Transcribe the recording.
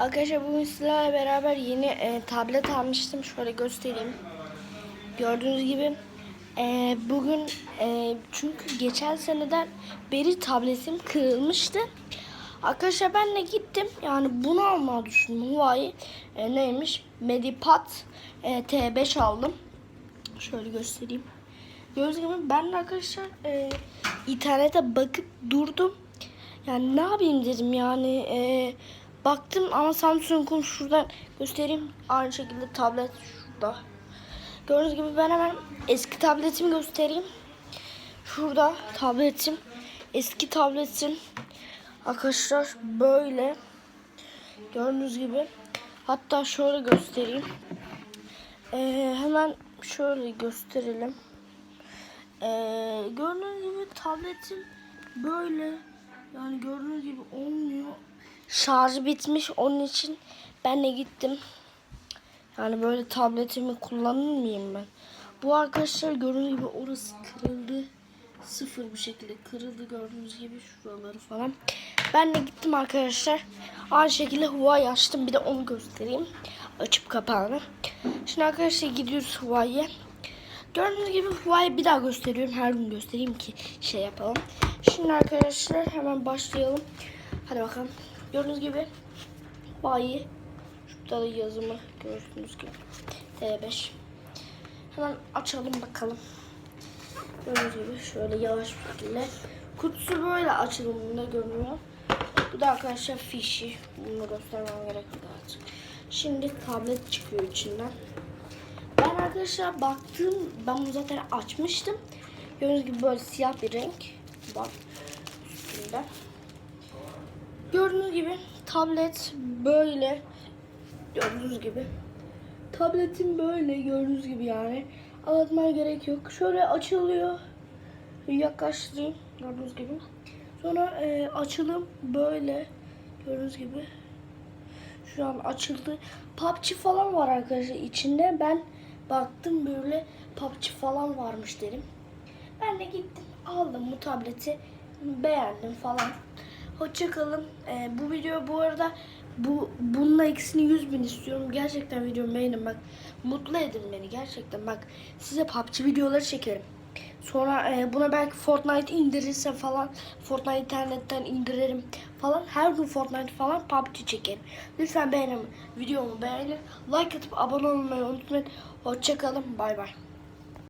Arkadaşlar bugün sizlerle beraber yeni e, tablet almıştım. Şöyle göstereyim. Gördüğünüz gibi e, bugün e, çünkü geçen seneden beri tabletim kırılmıştı. Arkadaşlar ben de gittim. Yani bunu almayı düşündüm. Huawei e, neymiş? Medipad e, T5 aldım. Şöyle göstereyim. Gördüğünüz gibi ben de arkadaşlar e, internete bakıp durdum. Yani ne yapayım dedim yani e, baktım ama Samsung'un şuradan göstereyim. Aynı şekilde tablet şurada. Gördüğünüz gibi ben hemen eski tabletimi göstereyim. Şurada tabletim. Eski tabletim. Arkadaşlar böyle. Gördüğünüz gibi. Hatta şöyle göstereyim. Ee, hemen şöyle gösterelim. Ee, gördüğünüz gibi tabletim böyle. Yani gördüğünüz gibi olmuyor. Şarjı bitmiş onun için ben de gittim. Yani böyle tabletimi kullanır mıyım ben? Bu arkadaşlar gördüğünüz gibi orası kırıldı. Sıfır bir şekilde kırıldı gördüğünüz gibi şuraları falan. Ben de gittim arkadaşlar. Aynı şekilde Huawei açtım. Bir de onu göstereyim. Açıp kapağını. Şimdi arkadaşlar gidiyoruz Huawei'ye. Gördüğünüz gibi Huawei bir daha gösteriyorum. Her gün göstereyim ki şey yapalım. Şimdi arkadaşlar hemen başlayalım. Hadi bakalım. Gördüğünüz gibi Huawei. Şurada da yazımı gördüğünüz gibi. T5. Hemen açalım bakalım. Gördüğünüz gibi şöyle yavaş bir şekilde. Kutusu böyle açılımında görünüyor. Bu da arkadaşlar fişi. Bunu göstermem gerek yok artık. Şimdi tablet çıkıyor içinden. Ben arkadaşlar baktım. Ben bunu zaten açmıştım. Gördüğünüz gibi böyle siyah bir renk var üstünde. Gördüğünüz gibi tablet böyle. Gördüğünüz gibi. Tabletim böyle gördüğünüz gibi yani. Anlatmaya gerek yok. Şöyle açılıyor. Yaklaştırayım gördüğünüz gibi. Sonra e, açılım böyle gördüğünüz gibi. Şu an açıldı. PUBG falan var arkadaşlar içinde. Ben baktım böyle PUBG falan varmış dedim. Ben de gittim aldım bu tableti. Beğendim falan. Hoşçakalın. Ee, bu video bu arada bu bununla ikisini 100 bin istiyorum. Gerçekten videomu beğenin bak. Mutlu edin beni gerçekten bak. Size PUBG videoları çekerim. Sonra e, buna belki Fortnite indirirse falan Fortnite internetten indiririm falan. Her gün Fortnite falan PUBG çekerim. Lütfen beğenin videomu beğenin. Like atıp abone olmayı unutmayın. Hoşçakalın. Bay bay.